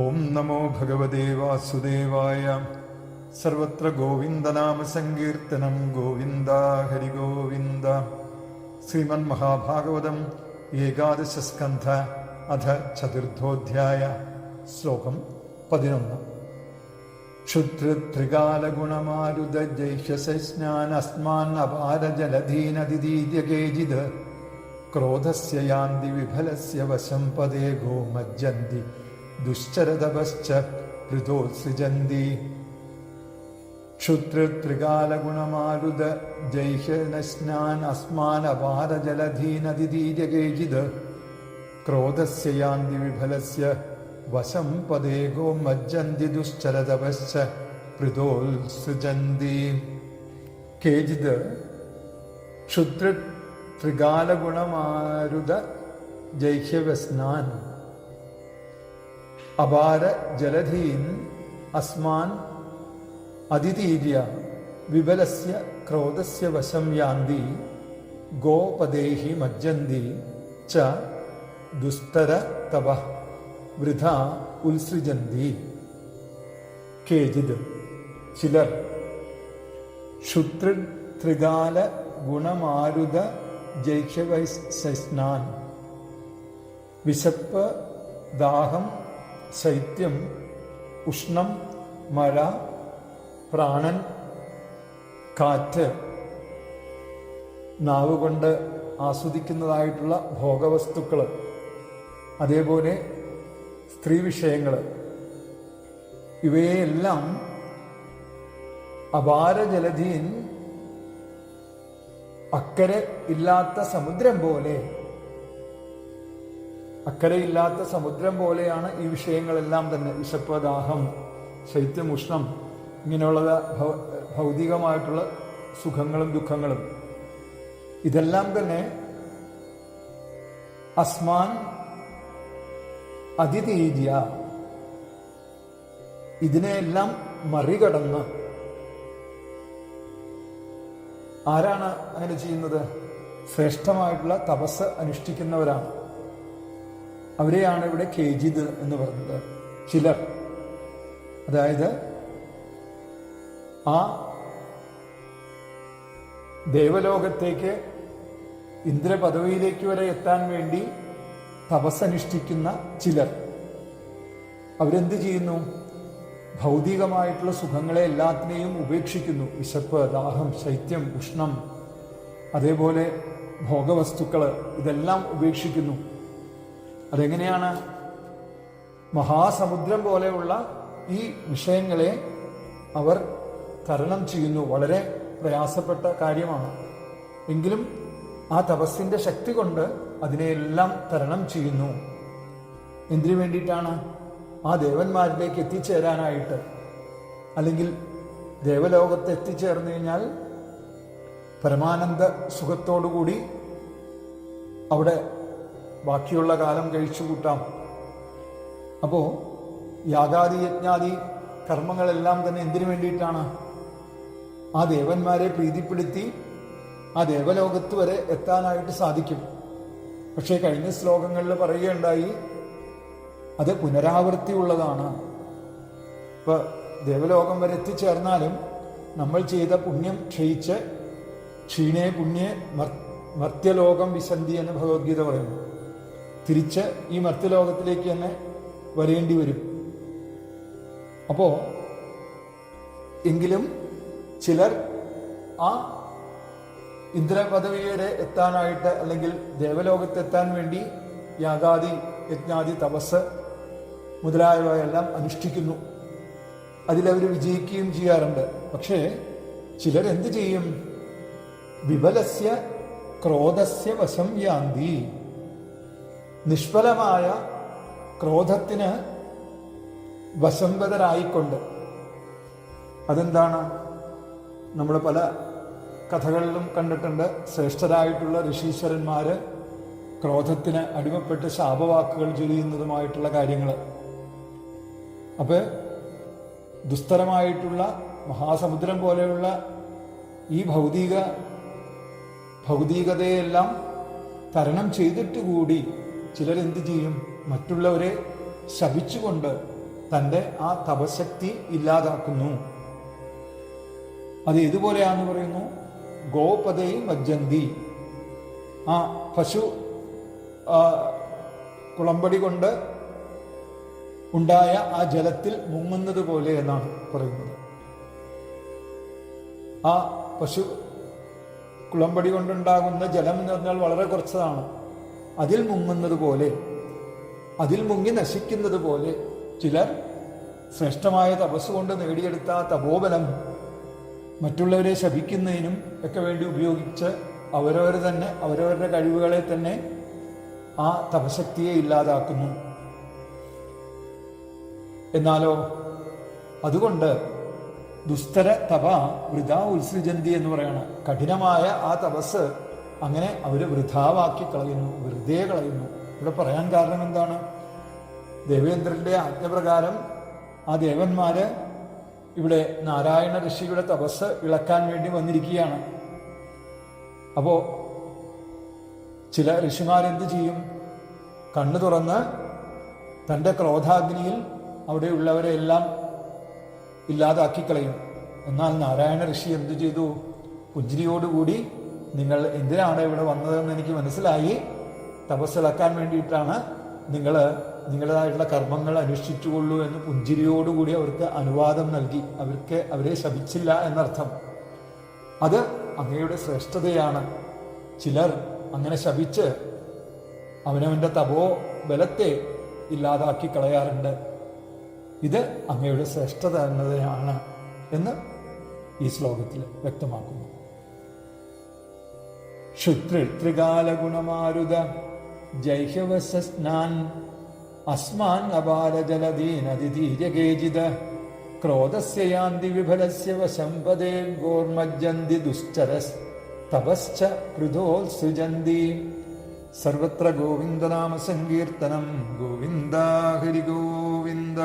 ഓം നമോ ഭഗവതേ വാസുദേവായ. സർവത്ര ഗോവിന്ദനാമസങ്കീർത്തനം ഗോവിന്ദ ഹരിഗോവിന്ദ ശ്രീമന് മഹാഭാഗവതം ഏകാദശസ്കന്ധ അധ ചതുർത്ഥോധ്യായ ശ്ലോകം പതിനൊന്ന്. ക്ഷുദ്രത്രികാലഗുണമാരുതജൈഷ്യസ്നാനസ്മാന്നപാരജലധീനദിദീദ്യകേജിത് ക്രോധസ്യ യാന്തി വിഫലസ്യ വശം പദേ ഗോമജ്ജന്തി. ദുശ്ചരതവശ്ച ഋതോത്സൃജന്തി ക്ഷുദ്രത്രികാലഗുണമാരുത ജൈഹനസ്നാൻ അസ്മാൻ അപാരജലധീനതിധീര്യകേചിത്. ക്രോധസ്യ യാന്തി വിഫലസ്യ വശം പദേകോ മജ്ജന്തി ദുശ്ചരതവശ്ച പൃഥോത്സൃജന്തി. കേചിത് ക്ഷുദ്ര ത്രികാലഗുണമാരുത ജൈഹ്യവസ്നാൻ അപാര ജലധീൻ അസ്മാൻ അതിതീര്യ വിപലസ്യ ക്രോധസ്യ വശം യാന്തി ഗോപദേഹി മജ്ജന്തി ച ദുസ്തര തപ വൃഥ ഉത്സൃജന്തി. കേജിത് ചിലർ ക്ഷുത്ര ത്രികാല ഗുണമാരുത ജൈക്ഷവൈസ്നാൻ വിശപ്പ് ദാഹം ശൈത്യം ഉഷ്ണം മഴ പ്രാണൻ കാറ്റ് നാവുകൊണ്ട് ആസ്വദിക്കുന്നതായിട്ടുള്ള ഭോഗവസ്തുക്കൾ അതേപോലെ സ്ത്രീ വിഷയങ്ങൾ ഇവയെല്ലാം അപാരജലധീൻ അക്കരെ ഇല്ലാത്ത സമുദ്രം പോലെ അക്കരയില്ലാത്ത സമുദ്രം പോലെയാണ് ഈ വിഷയങ്ങളെല്ലാം തന്നെ. വിശപ്പ് ദാഹം ശൈത്യം ഉഷ്ണം ഇങ്ങനെയുള്ള ഭൗതികമായിട്ടുള്ള സുഖങ്ങളും ദുഃഖങ്ങളും. ഇതെല്ലാം തന്നെ അസ്മാൻ അതിതീര്യ ഇതിനെയെല്ലാം മറികടന്ന് ആരാണ് അങ്ങനെ ചെയ്യുന്നത്? ശ്രേഷ്ഠമായിട്ടുള്ള തപസ് അനുഷ്ഠിക്കുന്നവരാണ്. അവരെയാണ് ഇവിടെ കേജിത് എന്ന് പറഞ്ഞത് ചിലർ. അതായത് ആ ദേവലോകത്തേക്ക് ഇന്ദ്രപദവിയിലേക്ക് വരെ എത്താൻ വേണ്ടി തപസ്സനുഷ്ഠിക്കുന്ന ചിലർ. അവരെന്ത് ചെയ്യുന്നു? ഭൗതികമായിട്ടുള്ള സുഖങ്ങളെ എല്ലാത്തിനെയും ഉപേക്ഷിക്കുന്നു. വിശപ്പ് ദാഹം ശൈത്യം ഉഷ്ണം അതേപോലെ ഭോഗവസ്തുക്കൾ ഇതെല്ലാം ഉപേക്ഷിക്കുന്നു. അതെങ്ങനെയാണ്? മഹാസമുദ്രം പോലെയുള്ള ഈ വിഷയങ്ങളെ അവർ തരണം ചെയ്യുന്നു. വളരെ പ്രയാസപ്പെട്ട കാര്യമാണ്. എങ്കിലും ആ തപസ്സിന്റെ ശക്തി കൊണ്ട് അതിനെയെല്ലാം തരണം ചെയ്യുന്നു. എന്തിനു വേണ്ടിയിട്ടാണ് ആ ദേവന്മാരിലേക്ക് എത്തിച്ചേരാനായിട്ട്? അല്ലെങ്കിൽ ദേവലോകത്ത് എത്തിച്ചേർന്നു കഴിഞ്ഞാൽ പരമാനന്ദ സുഖത്തോടുകൂടി അവിടെ ബാക്കിയുള്ള കാലം കഴിച്ചു കൂട്ടാം. അപ്പോൾ യാഗാദി യജ്ഞാദി കർമ്മങ്ങളെല്ലാം തന്നെ എന്തിനു വേണ്ടിയിട്ടാണ്? ആ ദേവന്മാരെ പ്രീതിപ്പെടുത്തി ആ ദേവലോകത്ത് വരെ എത്താനായിട്ട് സാധിക്കും. പക്ഷേ കഴിഞ്ഞ ശ്ലോകങ്ങളിൽ പറയുകയുണ്ടായി അത് പുനരാവൃത്തി ഉള്ളതാണ്. ഇപ്പൊ ദേവലോകം വരെ എത്തിച്ചേർന്നാലും നമ്മൾ ചെയ്ത പുണ്യം ക്ഷയിച്ച് ക്ഷീണേ പുണ്യേ മർത്യലോകം വിസന്ധി എന്ന് ഭഗവത്ഗീത പറയുന്നു. തിരിച്ച് ഈ മർത്യലോകത്തിലേക്ക് തന്നെ വരേണ്ടി വരും. അപ്പോൾ എങ്കിലും ചിലർ ആ ഇന്ദ്രപദവി വരെ എത്താനായിട്ട് അല്ലെങ്കിൽ ദേവലോകത്തെത്താൻ വേണ്ടി യാഗാദി യജ്ഞാദി തപസ് മുതലായവയെല്ലാം അനുഷ്ഠിക്കുന്നു. അതിലവർ വിജയിക്കുകയും ചെയ്യാറുണ്ട്. പക്ഷേ ചിലരെന്ത് ചെയ്യും? വിബലസ്യ ക്രോധസ്യ വശം യാന്തി നിഷ്ഫലമായ ക്രോധത്തിന് വശംബതരായിക്കൊണ്ട്. അതെന്താണ്? നമ്മൾ പല കഥകളിലും കണ്ടിട്ടുണ്ട് ശ്രേഷ്ഠരായിട്ടുള്ള ഋഷീശ്വരന്മാര് ക്രോധത്തിന് അടിമപ്പെട്ട് ശാപവാക്കുകൾ ചൊരിയുന്നതുമായിട്ടുള്ള കാര്യങ്ങൾ അപ്പോൾ ദുസ്തരമായിട്ടുള്ള മഹാസമുദ്രം പോലെയുള്ള ഈ ഭൗതിക ഭൗതികതയെല്ലാം തരണം ചെയ്തിട്ട് കൂടി ചിലരെന്ത് ചെയ്യും? മറ്റുള്ളവരെ ശപിച്ചുകൊണ്ട് തന്റെ ആ തപശക്തി ഇല്ലാതാക്കുന്നു. അത് ഏതുപോലെയാണെന്ന് പറയുന്നു? ഗോപതയും മജ്ജന്തി. ആ പശു കുളമ്പടി കൊണ്ട് ഉണ്ടായ ആ ജലത്തിൽ മുങ്ങുന്നത് പോലെ എന്നാണ് പറയുന്നത്. ആ പശു കുളമ്പടി കൊണ്ടുണ്ടാകുന്ന ജലം എന്ന് പറഞ്ഞാൽ വളരെ കുറച്ചതാണ്. അതിൽ മുങ്ങുന്നത് പോലെ അതിൽ മുങ്ങി നശിക്കുന്നത് പോലെ ചിലർ ശ്രേഷ്ഠമായ തപസ് കൊണ്ട് നേടിയെടുത്ത തപോബലം മറ്റുള്ളവരെ ശപിക്കുന്നതിനും ഒക്കെ വേണ്ടി ഉപയോഗിച്ച് അവരവർ തന്നെ അവരവരുടെ കഴിവുകളെ തന്നെ ആ തപശക്തിയെ ഇല്ലാതാക്കുന്നു. എന്നാലോ അതുകൊണ്ട് ദുസ്തര തപ വൃതാ ഉത്സൃജന്തി എന്ന് പറയണം. കഠിനമായ ആ തപസ് അങ്ങനെ അവർ വൃഥാവാക്കി കളയുന്നു വെറുതെ കളയുന്നു. ഇവിടെ പറയാൻ കാരണം എന്താണ്? ദേവേന്ദ്രന്റെ ആജ്ഞപ്രകാരം ആ ദേവന്മാര് ഇവിടെ നാരായണ ഋഷിയുടെ തപസ് ഇളക്കാൻ വേണ്ടി വന്നിരിക്കുകയാണ്. അപ്പോ ചില ഋഷിമാരെന്ത് ചെയ്യും? കണ്ണു തുറന്ന് തന്റെ ക്രോധാഗ്നിയിൽ അവിടെയുള്ളവരെ എല്ലാം ഇല്ലാതാക്കി കളയും. എന്നാൽ നാരായണ ഋഷി എന്തു ചെയ്തു? പുഞ്ചിരിയോടുകൂടി നിങ്ങൾ എന്തിനാണ് ഇവിടെ വന്നതെന്ന് എനിക്ക് മനസ്സിലായി. തപസ്സിളക്കാൻ വേണ്ടിയിട്ടാണ് നിങ്ങൾ നിങ്ങളുടേതായിട്ടുള്ള കർമ്മങ്ങൾ അനുഷ്ഠിച്ചുകൊള്ളൂ എന്ന് പുഞ്ചിരിയോടുകൂടി അവർക്ക് അനുവാദം നൽകി. അവർക്ക് അവരെ ശപിച്ചില്ല എന്നർത്ഥം. അത് അങ്ങയുടെ ശ്രേഷ്ഠതയാണ്. ചിലർ അങ്ങനെ ശപിച്ച് അവനവന്റെ തപോ ബലത്തെ ഇല്ലാതാക്കി കളയാറുണ്ട്. ഇത് അങ്ങയുടെ ശ്രേഷ്ഠത എന്നതാണ് എന്ന് ഈ ശ്ലോകത്തിൽ വ്യക്തമാക്കുന്നു. ക്ഷുത്രികാലഗുണമാരുത ജൈഹവസ്നാൻ അസ്മാൻ അപാരജലദീനതിധീര്യകേചിത. ക്രോധസ്യ യാന്തി വിഫലസ്യ വശംപദേ ഗോർമജന്തി ദുശ്ചരസ് തപശ്ച കൃതോത്സൃജന്തി സർവത്ര ഗോവിന്ദനാമസങ്കീർത്തനം. ഗോവിന്ദ ഹരി ഗോവിന്ദ